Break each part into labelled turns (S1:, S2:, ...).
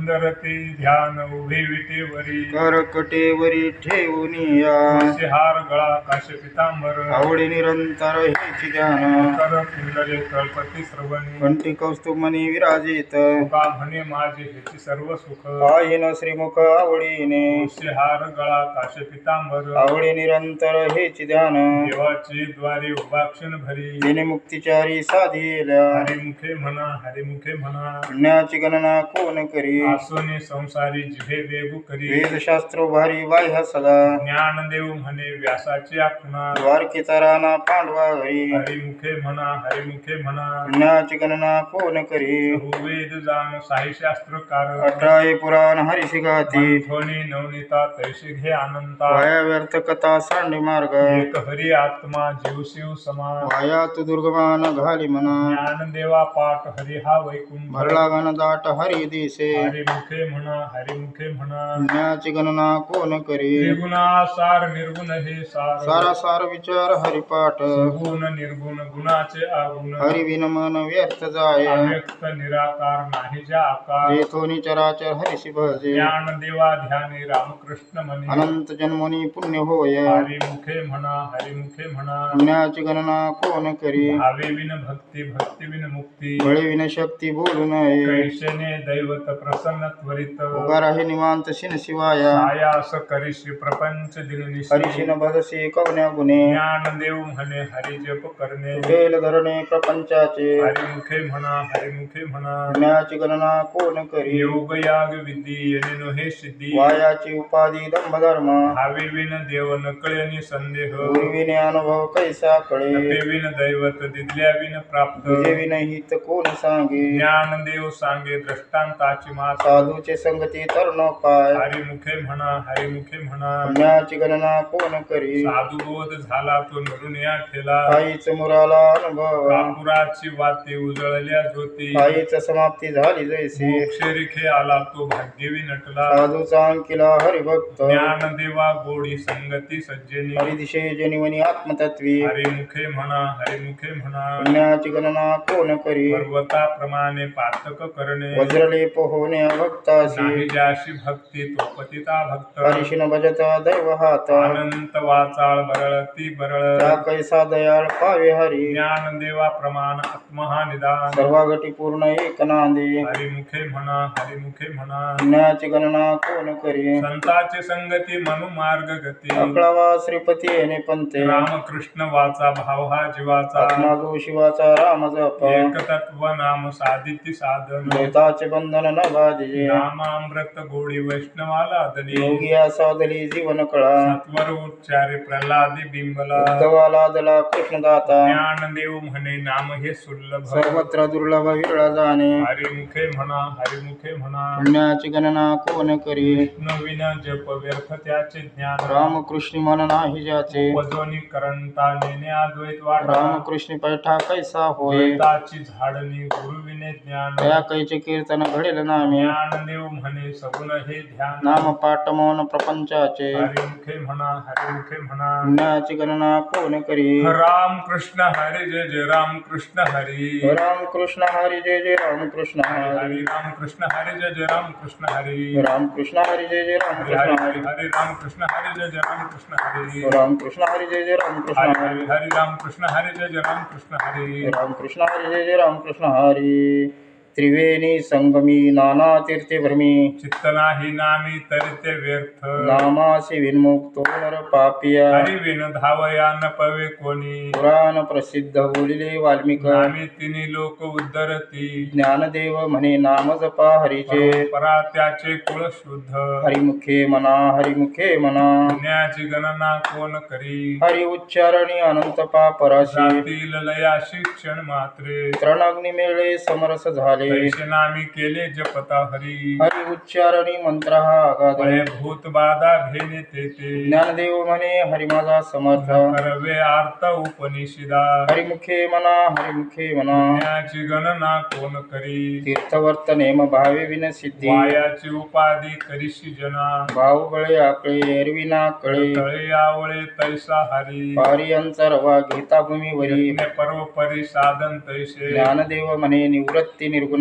S1: सुंदर ते ध्यान उभे विटेवरी.
S2: करकटेवरी ठेवून या.
S1: हार गळा काश पितांबर.
S2: आवडी निरंतर हेची ध्यान.
S1: कर कुंडले कळपती श्रवणी.
S2: कंठी कौस्तुभमणी विराजित.
S1: तुका म्हणे माझे हेची सर्व सुख.
S2: पाहिन श्रीमुख आवडीने.
S1: हार गळा काश पितांबर.
S2: आवडी निरंतर हेची ध्यान.
S1: देवाचे द्वारे उपाक्षण भरी.
S2: तिने मुक्तिचारी साधिल्या.
S1: हरिमुखे म्हणा हरिमुखे म्हणा.
S2: पुण्याची गणना कोण करी?
S1: आसोने संसारी जिभे वेगू करी।
S2: वेदशास्त्र भारी बाह्य सदा।
S1: ज्ञानदेव म्हणे व्यासाची आखणा
S2: द्वारकेचा राणा पांडवा हरी।
S1: हरिमुखे म्हणा हरिमुखे म्हणा।
S2: पुण्याची गणना कोण करी?
S1: वेद जाण साई शास्त्रकार।
S2: अठरावे पुराण हरिशी गाती।
S1: ध्वनी नवनीता तैसे घे अनंता
S2: वाया व्यर्थ कथा सांडी मार्ग।
S1: एक हरी आत्मा जीव शिव समान
S2: वायात दुर्गमान घाली म्हणा
S1: ज्ञानदेवा पाठ हरी हा वैकुंठ।
S2: भरला गण दाट हरी दिसे
S1: हरिमुखे म्हणा हरिमुखे म्हणा.
S2: पुण्याची गणना कोण करी?
S1: निर्गुणासार निर्गुण हे सार.
S2: सारा सार विचार हरिपाठ.
S1: गुण निर्गुण गुणाचे आगुण
S2: हरी विन मन व्यर्थ जाय.
S1: अव्यक्त निराकार नाही ज्या आकार.
S2: जेथोनी चराचर हरिशी भजे.
S1: ज्ञान देवा ध्यानी रामकृष्ण म्हणे
S2: अनंत जन्मोनी पुण्य होय.
S1: हरिमुखे म्हणा हरिमुखे म्हणा.
S2: पुण्याची गणना कोण करी?
S1: भावे विन भक्ती भक्ती विन मुक्ती.
S2: बळे विन शक्ती बोलू नये.
S1: कैशने दैवत प्रसन्न त्वरित
S2: राही निवांत शिन शिवाया
S1: आयास करिशी प्रपंच दिननिशी
S2: हरिशिन भजसी कवन्या गुणे।
S1: ज्ञान देव म्हणे हरी जप करणे।
S2: वेल धरणे प्रपंचाचे
S1: हरिमुखे म्हणा हरिमुखे म्हणा।
S2: पुण्याची गणना कोण करी?
S1: योग याग विधी येणे हे सिद्धी।
S2: वायाची उपाधी दंभ धर्म
S1: भावे विन देव नकळणी संदेह।
S2: गुरुविने अनुभव कैसा कळे?
S1: विन दैवत दिदल्या विन प्राप्त।
S2: तुझे विनहित कोण सांगे?
S1: ज्ञान देव सांगे दृष्टांताची मात
S2: साधूचे संगती तर काय
S1: हरिमुखे म्हणा हरिमुखे म्हणा.
S2: पुण्याची गणना कोण करी?
S1: साधू बोध झाला तो नरून या ठेला.
S2: काहीच मुराला अनुभव.
S1: कापुराची वाते उजळल्या ज्योती.
S2: काहीच समाप्ती झाली जैसे.
S1: मोक्षरिखे आला तो भाग्यवी नटला.
S2: साधूचा अंकिला हरिभक्त.
S1: ज्ञान देवा गोडी संगती सज्जनी.
S2: हरिदिशे जनिवनी आत्मतत्वी.
S1: हरिमुखे म्हणा हरिमुखे म्हणा.
S2: पुण्याची गणना कोण करी?
S1: पर्वताप्रमाणे पातक करणे.
S2: वज्रलेप होणे भक्तासी
S1: ज्याशी भक्ती तो पतिता भक्त।
S2: हरिशिन भजता दैव हात।
S1: अनंत वाचाळ बरळ ती बरळ।
S2: त्या कैसा दयाळ पावे हरी।
S1: ज्ञान देवा प्रमाण आत्महा निदान।
S2: सर्वागटी पूर्ण एक नांदी।
S1: हरिमुखे म्हणा हरिमुखे म्हणा।
S2: पुण्याची गणना कोण करी?
S1: संताची संगती मनु मार्ग गती।
S2: अकळावा श्रीपती येणे पंते।
S1: रामकृष्ण वाचा भाव हा जीवाचा।
S2: आत्मा शिवाचा राम जप।
S1: एकतत्व नाम साधिती साधन।
S2: द्वैताचे बंधन न बाधिजे
S1: नामामृत गोडी वैष्णवाला दली
S2: योगी साधली जीवन कळा
S1: सत्वर उच्चारे प्रल्हादी बिंबला
S2: उद्धवाला दला कृष्णदाता
S1: ज्ञानदेव म्हणे नाम हे सुलभ
S2: सर्वत्र दुर्लभ विरळा जाणे
S1: हरिमुखे म्हणा हरिमुखे म्हणा
S2: पुण्याची गणना कोण करी
S1: विष्णू विना जप व्यर्थ त्याचे ज्ञान
S2: रामकृष्ण मन नाही ज्याचे
S1: वजोनी करंता नेणे अद्वैत वाटा
S2: रामकृष्ण पैठा कैसा होय
S1: द्वैताची झाडणी गुरु विने ज्ञान
S2: त्या कैचे कीर्तन घडेल नामे
S1: ज्ञानदेव म्हणे सगुण हे ध्यान
S2: नाम पाठ मौन प्रपंचाचे
S1: हरिमुखे म्हणा हरिमुखे म्हणा
S2: पुण्याची गणना कोण करी
S1: राम कृष्ण हरी जय जय राम कृष्ण हरी
S2: रामकृष्ण हरी जय जय रामकृष्ण हरी
S1: हरी राम कृष्ण हरी जय जय राम कृष्ण हरी
S2: रामकृष्ण हरी जय जय
S1: हरी हरी
S2: रामकृष्ण
S1: हरी
S2: हरी
S1: हरी राम कृष्ण हरी जय जय राम कृष्ण हरी
S2: रामकृष्ण हरी जय जय रामकृष्ण
S1: हरी
S2: हरी
S1: हरी राम कृष्ण हरी जय जय राम कृष्ण हरी
S2: रामकृष्ण हरी जय जय रामकृष्ण हरी त्रिवेणी संगमी नाना तीर्थे भ्रमी
S1: चित्त नाही नामी तरी ते व्यर्थ।
S2: नामासी विन्मुक्तो नर पापिया।
S1: हरी विन धावया न पवे कोणी।
S2: पुराण प्रसिद्ध बोलिले वाल्मिक।
S1: नामी तिन्ही लोक उद्धरती।
S2: ज्ञानदेव म्हणे नाम जपा हरीचे।
S1: परा त्याचे कुळ शुद्ध।
S2: हरिमुखे मना हरिमुखे मना।
S1: पुण्याची गणना कोण करी?
S2: हरि उच्चारणी अनंत पापराशी
S1: जातील लया शिक्षण मात्रे।
S2: त्रणाग्नी मेळे समरस झाले।
S1: पैसे नामी केले जपता हरी.
S2: उच्चारणी मंत्र हा
S1: भूत बाधा भेने तेते
S2: ज्ञानदेव म्हणे हरी माझा समर्थ।
S1: करवे आर्त उपनिषिदा।
S2: हरिमुखे म्हणा हरिमुखे म्हणा
S1: पुण्याची गणना कोण करी?
S2: तीर्थवर्त नेम भावे विन सिद्धी
S1: वायाची उपाधी करीशी जना।
S2: भाऊबळे आकळे एरविना कळे।
S1: तळे आवळे तैसा हरी।
S2: पारी अंतरवा गीता भूमीवरी
S1: पर्व परी साधन तैसे।
S2: ज्ञानदेव म्हणे निवृत्ती निर्गुण।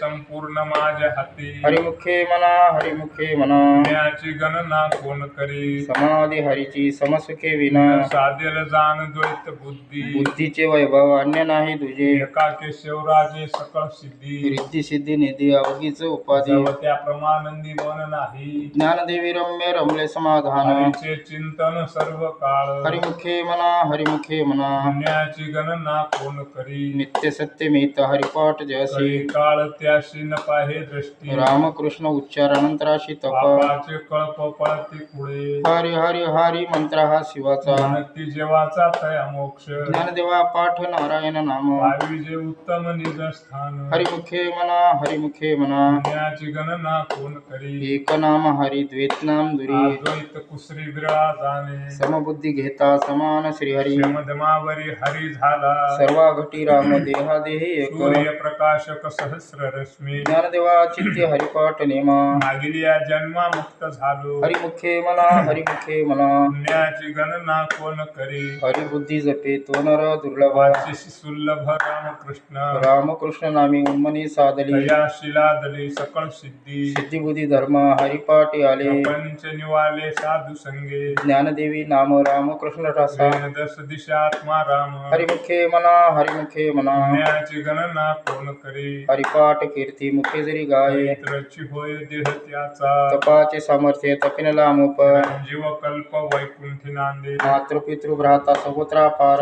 S1: संपूर्ण माझ्या हाती।
S2: हरिमुखे म्हणा हरिमुखे म्हणा
S1: पुण्याची गणना कोण करी?
S2: समाधी हरीची समसुखे विना।
S1: साधेल जाण द्वैत बुद्धी।
S2: बुद्धीचे वैभव अन्य नाही तुझे।
S1: एकाके शिवराजे सकळ सिद्धी।
S2: रिद्धी सिद्धी निधी अवघीच उपाधी।
S1: त्या प्रमानंदी मन नाही।
S2: ज्ञानदेवी रम्य रमले समाधान।
S1: चिंतन सर्व काळ।
S2: हरिमुखे म्हणा हरिमुखे म्हणा
S1: पुण्याची गणना कोण करी?
S2: नित्य सत्यमित हरिपाठ जयसी।
S1: कळी काळ त्याशी न पाहे दृष्टी।
S2: रामकृष्ण उच्चारानंतराशी तप.
S1: पापाचे कळप पळती पुढे.
S2: हरी हरी हरी मंत्र हा शिवाचा.
S1: नक्की जेवाचा तया मोक्ष.
S2: ज्ञानदेवा पाठ नारायण नाम.
S1: जे उत्तम निज स्थान
S2: हरिमुखे म्हणा हरिमुखे
S1: पुण्याची गणना कोण करी?
S2: एक नाम हरी द्वैत नाम दुरी.
S1: अद्वैत कुसरी विरळा जाणे
S2: समबुद्धी घेता समान श्रीहरी.
S1: शमदमावरी हरी झाला.
S2: सर्वा घटी राम देहा देही एक
S1: सूर्य प्रकाशक सहस्र रश्मी.
S2: ज्ञानदेवा चित्ते हरिपाठ नेमा
S1: मागील या जन्मा मुक्त झालो.
S2: हरिमुखे म्हणा हरिमुखे म्हणा
S1: पुण्याची गणना कोण करी?
S2: हरिबुद्धी जपे तो नर दुर्लभ.
S1: वाचिशी सुलभ रामकृष्ण.
S2: रामकृष्ण नामी उन्मनी साधली
S1: दया शिला दली सकळ सिद्धी.
S2: सिद्धी बुद्धी धर्म हरिपाठी आले.
S1: पंच निवाले साधू संगे.
S2: ज्ञानदेवी नाम रामकृष्ण रसा.
S1: दश दिशात्मा राम.
S2: हरिमुखे म्हणा हरिमुखे म्हणा
S1: पुण्याची गणना कोण करी?
S2: हरिपाठ कीर्ती मुखे जरी गाये.
S1: पवित्रची होय देह त्याचा.
S2: तपाचे सामर्थ्य तपिन लामुप
S1: जीव कल्प वैकुंठी नांदे.
S2: मातृपितृ भ्राता सहोत्रा पार.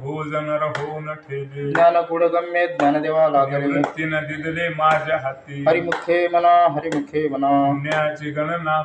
S1: भोजन होऊन ठेले.
S2: ज्ञान गम्य ज्ञानदेवा लागले.
S1: निवृत्तीनं दिदले माझ्या हाती.
S2: हरिमुखे म्हणा हरिमुखे म्हणा
S1: पुण्याची गणना